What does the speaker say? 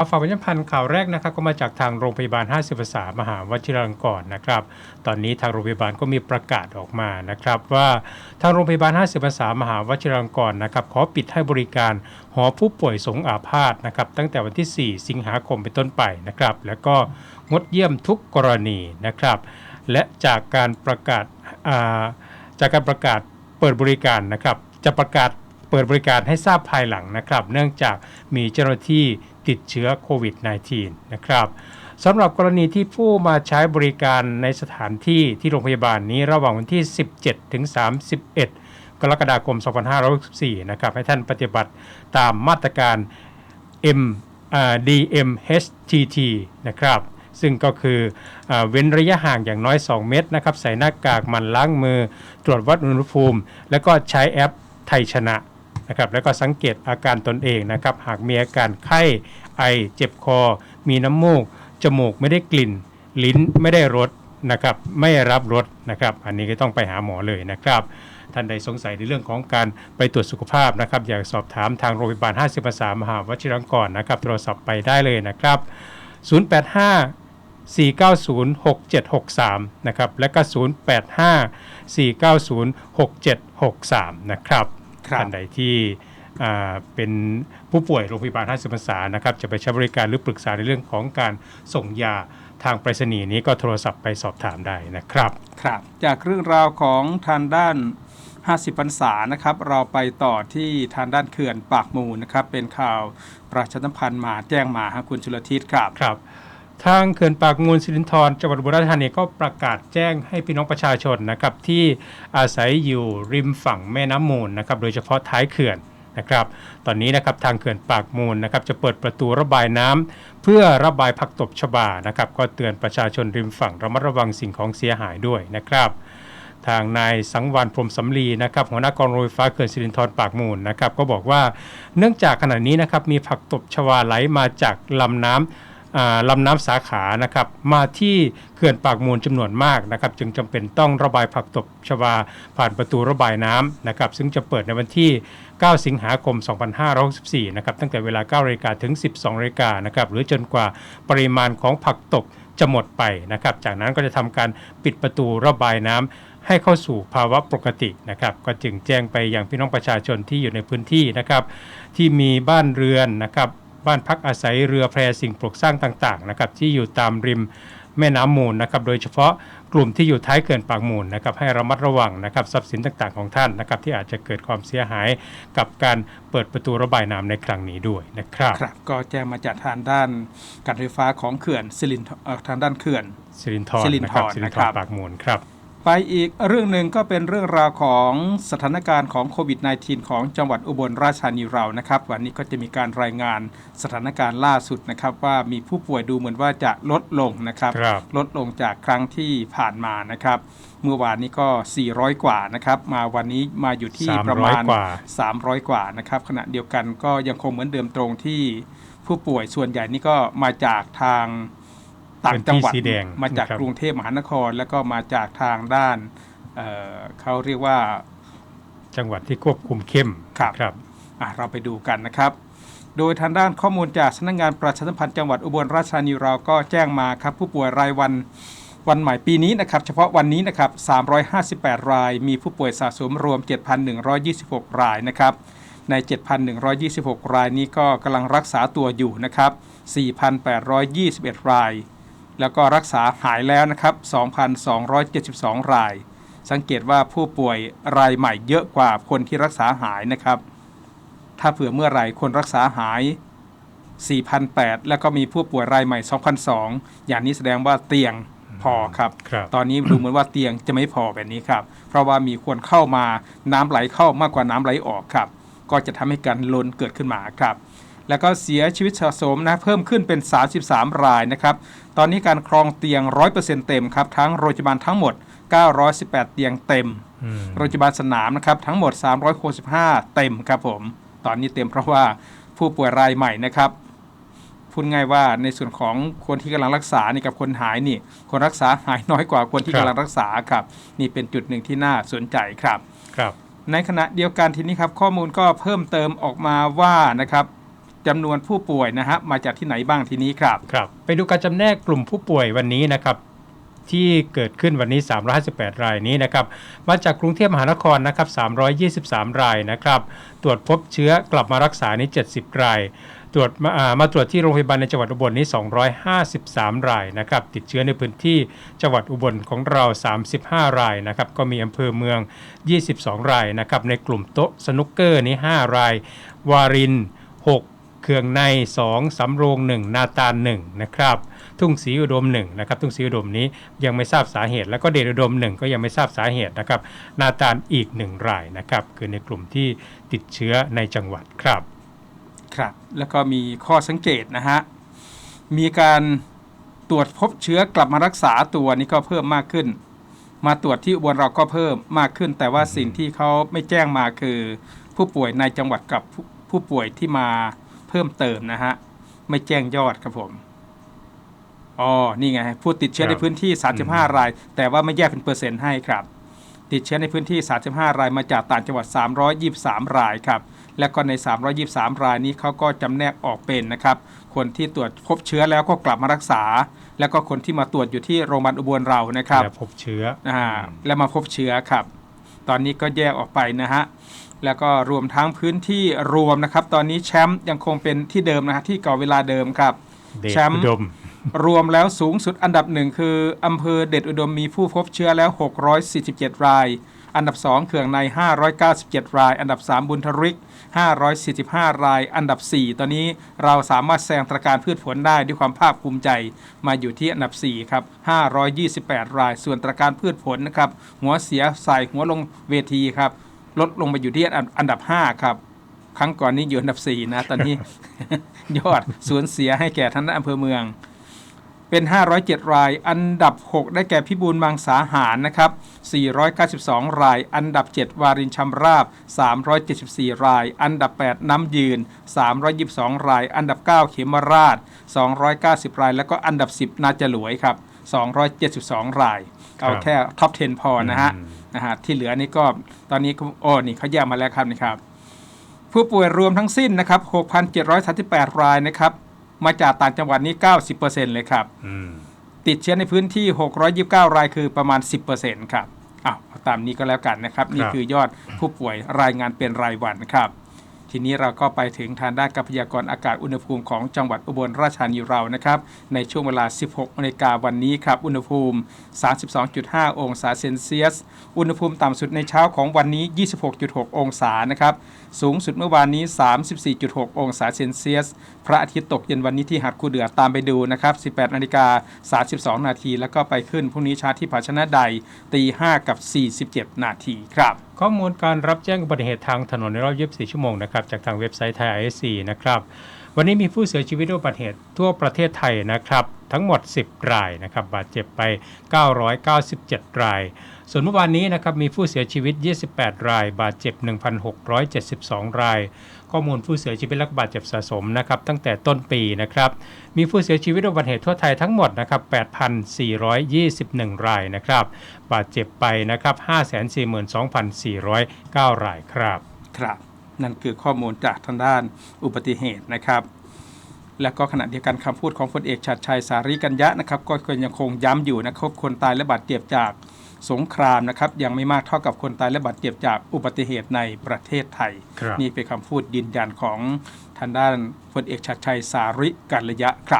เอาฝากประชาพันธ์ข่าวแรกนะครับก็มาจากทางโรงพยาบาล 50ภาษามหาวชิราลงกรณ์นะครับ ตอนนี้ทางโรงพยาบาลก็มีประกาศออกมานะครับ ว่าทางโรงพยาบาล 50ภาษามหาวชิราลงกรณ์นะครับขอปิดให้บริการหอผู้ป่วยสงอาพาธนะครับ ตั้งแต่วันที่ 4 สิงหาคมเป็นต้นไปนะครับ แล้วก็งดเยี่ยมทุกกรณีนะครับ และจากการประกาศาจากการประกาศเปิดบริการนะครับ จะประกาศเปิดบริการให้ทราบภายหลังนะครับ เนื่องจากมีเจ้าหน้าที่ ติดเชื้อโควิด -19 นะครับสำหรับกรณีที่ผู้มาใช้บริการในสถานที่ที่โรงพยาบาลนี้ระหว่างวันที่ 17 ถึง 31 กรกฎาคม 2564 นะครับ ให้ท่านปฏิบัติตามมาตรการ M-D-M-H-T-T นะครับ ซึ่งก็คืออเว้นระยะห่างอย่างน้อย 2 เมตรนะครับ ใส่หน้ากากมันล้างมือ ตรวจวัดอุณหภูมิ แล้วก็ใช้แอปไทยชนะ นะครับแล้วก็สังเกตอาการตนเองนะครับหากมีอาการไข้ไอเจ็บคอ มีน้ำมูก จมูกไม่ได้กลิ่น ลิ้นไม่ได้รสนะครับไม่รับรสนะครับ อันนี้ก็ต้องไปหาหมอเลยนะครับท่านใดสงสัยในเรื่องของการไปตรวจสุขภาพนะครับ อยากสอบถามทางโรงพยาบาล 50ภาษามหาวชิรังกรณ์นะครับ โทรศัพท์ไปได้เลยนะครับ 085 490 6763 นะครับ และก็ 085 490 6763 นะครับ ท่านใดที่อ่าเป็นผู้ป่วยโรงพยาบาล50ภาษานะครับจะไปใช้บริการหรือปรึกษาในเรื่องของการส่งยาทางไปรษณีย์นี้ก็โทรศัพท์ไปสอบถามได้นะครับครับ จากเรื่องราวของทางด้าน 50พรรษานะครับ เราไปต่อที่ทางด้านเขื่อนปากมูลนะครับ เป็นข่าวประชาสัมพันธ์มาแจ้งมาฮะคุณชุลทิศครับครับ ทางเขื่อนปากมูลสิรินธรจังหวัดอุบลราชธานีก็ประกาศแจ้งให้พี่น้องประชาชนนะครับที่อาศัยอยู่ริมฝั่งแม่น้ำมูลนะครับโดยเฉพาะท้ายเขื่อนนะครับ ตอนนี้นะครับทางเขื่อนปากมูลนะครับจะเปิดประตูระบายน้ำเพื่อระบายผักตบชบานะครับ ก็เตือนประชาชนริมฝั่งระมัดระวังสิ่งของเสียหายด้วยนะครับทางนายสังวานพรมสำลีนะครับหัวหน้ากองโรงไฟฟ้าเขื่อนสิรินธรปากมูลนะครับก็บอกว่าเนื่องจากขณะนี้นะครับมีผักตบชวาไหลมาจากลำน้ำอ่า ลำน้ำสาขานะครับมาที่เขื่อนปากมูลจำนวนมากนะครับจึงจำเป็นต้องระบายผักตบชวาผ่านประตูระบายน้ำนะครับซึ่งจะเปิดในวันที่ 9 สิงหาคม 2564นะครับตั้งแต่เวลา9นาฬิกาถึง 12นาฬิกานะครับหรือจนกว่าปริมาณของผักตบจะหมดไปนะครับ จากนั้นก็จะทำการปิดประตูระบายน้ำให้เข้าสู่ภาวะปกตินะครับ ก็จึงแจ้งไปยังพี่น้องประชาชนที่อยู่ในพื้นที่นะครับ ที่มีบ้านเรือนนะครับ บ้านพักอาศัยเรือแพสิ่งปลูกสร้างต่างๆนะครับที่อยู่ตามริมแม่น้ำมูลนะครับโดยเฉพาะกลุ่มที่อยู่ท้ายเขื่อนปากมูลนะครับให้ระมัดระวังนะครับทรัพย์สินต่างๆของท่านนะครับที่อาจจะเกิดความเสียหายกับการเปิดประตูระบายน้ำในครั้งนี้ด้วยนะครับครับก็แจ้งมาจากทางด้านการไฟฟ้าของเขื่อนสิรินธรเอ่อทางด้านเขื่อนสิรินธรสิรินธรนะครับสิรินนะธครัรบปากมูลครับ ไปอีกเรื่องหนึ่งก็เป็นเรื่องราวของสถานการณ์ของโควิด -19 ของจังหวัดอุบลราชธานีเรานะครับ วันนี้ก็จะมีการรายงานสถานการณ์ล่าสุดนะครับ ว่ามีผู้ป่วยดูเหมือนว่าจะลดลงนะครับครับลดลงจากครั้งที่ผ่านมานะครับ เมื่อวานนี้ก็ 400 กว่านะครับ มาวันนี้มาอยู่ที่ประมาณ 300 กว่า300กว่านะครับ ขณะเดียวกันก็ยังคงเหมือนเดิมตรงที่ผู้ป่วยส่วนใหญ่นี่ก็มาจากทาง ต่างจังหวัดพื้นที่สีแดงมาจากนะครับกรุงเทพมหานคร แล้วก็มาจากทางด้านเอ่อเขาเรียกว่าจังหวัดที่ควบคุมเข้มครับครับอะเราไปดูกันนะครับ โดยทางด้านข้อมูลจากสำนักงานประชาสัมพันธ์จังหวัดอุบลราชธานีเราก็แจ้งมาครับ ผู้ป่วยรายวันวันใหม่ปีนี้นะครับเฉพาะวันนี้นะครับ 358 ราย มีผู้ป่วยสะสมรวม 7,126 รายนะครับ ใน 7,126 รายนี้ก็กำลังรักษาตัวอยู่นะครับ 4,821 ราย แล้วก็รักษาหายแล้วนะครับ 2,272 ราย สังเกตว่าผู้ป่วยรายใหม่เยอะกว่าคนที่รักษาหายนะครับ ถ้าเผื่อเมื่อไหร่คนรักษาหาย 4,008 แล้วก็มีผู้ป่วยรายใหม่ 2,002 อย่างนี้แสดงว่าเตียงพอครับครับตอนนี้ดูเหมือนว่าเตียงจะไม่พอแบบนี้ครับ เพราะว่ามีคนเข้ามาน้ำไหลเข้ามากกว่าน้ำไหลออกครับ ก็จะทำให้การล้นเกิดขึ้นมาครับ แล้วก็เสียชีวิตสะสมนะเพิ่มขึ้นเป็น 33 รายนะครับ ตอนนี้การครองเตียง 100%เต็มครับ ทั้งโรงพยาบาลทั้งหมด 918 เตียงเต็มอืมโรงพยาบาลสนามนะครับ ทั้งหมด 365 เต็มครับผม ตอนนี้เต็มเพราะว่าผู้ป่วยรายใหม่นะครับพูดง่ายว่าในส่วนของคนที่กำลังรักษานี่กับคนหายนี่ คนรักษาหายน้อยกว่าคนที่ครับกำลังรักษาครับ นี่เป็นจุดหนึ่งที่น่าสนใจครับครับ ในขณะเดียวกันทีนี้ครับ ข้อมูลก็เพิ่มเติมออกมาว่านะครับ จำนวนผู้ป่วยนะฮะมาจากที่ไหนบ้างทีนี้ครับ ครับ ไปดูการจำแนกกลุ่มผู้ป่วยวันนี้นะครับ ที่เกิดขึ้นวันนี้ 358 รายนี้นะครับ มาจากกรุงเทพมหานครนะครับ 323 รายนะครับ ตรวจพบเชื้อกลับมารักษานี้ 70 ราย ตรวจมามาตรวจที่โรงพยาบาลในจังหวัดอุบลนี้ 253 รายนะครับ ติดเชื้อในพื้นที่จังหวัดอุบลของเรา 35 รายนะครับ ก็มีอำเภอเมือง 22 รายนะครับ ในกลุ่มโต๊ะสนุกเกอร์นี้ 5 ราย วาริน 6 เครื่องใน 2 สำโรง 1 นาตาล1นะครับทุ่งศรีอุดม1นะครับทุ่งศรีอุดมนี้ยังไม่ทราบสาเหตุ แล้วก็เดชอุดม 1 ก็ยังไม่ทราบสาเหตุนะครับนาตาลอีก 1 รายนะครับคือในกลุ่มที่ติดเชื้อในจังหวัดครับครับแล้วก็มีข้อสังเกตนะฮะมีการตรวจพบเชื้อกลับมารักษาตัวนี่ก็เพิ่มมากขึ้น มาตรวจที่อุบลเราก็เพิ่มมากขึ้น แต่ว่าสิ่งที่เขาไม่แจ้งมาคือ ผู้ป่วยในจังหวัดกับผู้ผู้ป่วยที่มา เพิ่มเติมนะฮะ ไม่แจ้งยอดครับผมอ๋อนี่ไงผู้ติดเชื้อครับในพื้นที่ 35 ราย แต่ว่าไม่แยกเป็นเปอร์เซ็นต์ให้ครับ ติดเชื้อในพื้นที่ 35 รายมาจากต่างจังหวัด 323 รายครับและก็ใน 323 รายนี้เขาก็จำแนกออกเป็นนะครับ คนที่ตรวจพบเชื้อแล้วก็กลับมารักษา แล้วก็คนที่มาตรวจอยู่ที่โรงพยาบาลอุบลเรานะครับ และพบเชื้ออ่าและมาพบเชื้อครับ ตอนนี้ก็แยกออกไปนะฮะแล้วก็รวมทั้งพื้นที่รวมนะครับ ตอนนี้แชมป์ยังคงเป็นที่เดิมนะฮะที่เก่าเวลาเดิมครับเดชแชมป์อุดมรวมแล้วสูงสุดอันดับหนึ่งคืออำเภอเด็ดอุดมมีผู้พบเชื้อแล้ว 647 ราย อันดับ 2 เขื่องใน 597 ราย อันดับ 3 บุญทริก 545 ราย อันดับ 4 ตอนนี้เราสามารถแซงตรการพืชผลได้ด้วยความภาคภูมิใจ มาอยู่ที่อันดับ 4 ครับ 528 ราย ส่วนตรการพืชผลนะครับ หัวเสียใส่หัวลงเวทีครับ ลดลงมาอยู่ที่อันดับ 5 ครับครั้งก่อนนี้อยู่อันดับ 4 นะ ตอนนี้ ยอดสูญเสียให้แก่ท่านอำเภอเมือง เป็น 507 ราย อันดับ 6 ได้แก่พิบูลมังสาหารนะครับ 492 ราย อันดับ 7 วารินชำราบ 374 ราย อันดับ 8 น้ำยืน 322 ราย อันดับ 9 เขมราช 290 ราย แล้วก็อันดับ 10 นาจหลวยครับ 272 ราย เอาครับแค่ท็อป 10 พอนะฮะอืมนะฮะที่เหลือนี่ก็ตอนนี้ก็โอ้นี่เขาแยกมาแล้วครับนะครับ ผู้ป่วยรวมทั้งสิ้นนะครับ 6,738 รายนะครับ มาจากต่างจังหวัดนี้ 90%เลยครับ อืม ติดเชื้อในพื้นที่ 629 รายคือประมาณ 10%ครับอ้าวเอาตามนี้ก็แล้วกันนะครับ นี่คือยอดผู้ป่วยรายงานเป็นรายวันครับ ทีนี้เราก็ไปถึงทางด้านการพยากรณ์อากาศอุณหภูมิของจังหวัดอุบลราชธานีเรานะครับ ในช่วงเวลา 16นาฬิกาวันนี้ครับ อุณหภูมิ 32.5 องศาเซนเซียส อุณหภูมิต่ำสุดในเช้าของวันนี้ 26.6 องศานะครับ สูงสุดเมื่อวานนี้ 34.6 องศาเซนเซียส พระอาทิตย์ตกเย็นวันนี้ที่หาดคูเดือตามไปดูนะครับ 18นาฬิกา32 นาที แล้วก็ไปขึ้นพรุ่งนี้เชาที่ภาชนะใดตี 5 กับ 47 นาทีครับ ข้อมูลการรับแจ้งอุบัติเหตุทางถนนในรอบ 24 ชั่วโมงนะครับจากทางเว็บไซต์ไทยไอซีนะครับวันนี้มีผู้เสียชีวิตด้วยอุบัติเหตุทั่วประเทศไทยนะครับ ทั้งหมด 10 รายนะครับบาดเจ็บไป 997 ราย ส่วนเมื่อวานนี้นะครับมีผู้เสียชีวิต 28 ราย บาดเจ็บ 1,672 ราย ข้อมูลผู้เสียชีวิตและบาดเจ็บสะสมนะครับตั้งแต่ต้นปีนะครับมีผู้เสียชีวิตอุบัติเหตุทั่วไทยทั้งหมดนะครับ8,421 รายนะครับบาดเจ็บไปนะครับ542,409 รายครับครับนั่นคือข้อมูลจากทางด้านอุบัติเหตุนะครับ และก็ขณะเดียวกันคำพูดของพลเอกชัดชัยสารีกัญญะนะครับก็ยังคงย้ำอยู่นะครับคนตายและบาดเจ็บจากสงครามนะครับยังไม่มากเท่ากับคนตายและบาดเจ็บจากอุบัติเหตุในประเทศไทยครับนี่เป็นคำพูดยืนยันของทางด้านพลเอกชัดชัยสาริกัญญะครับ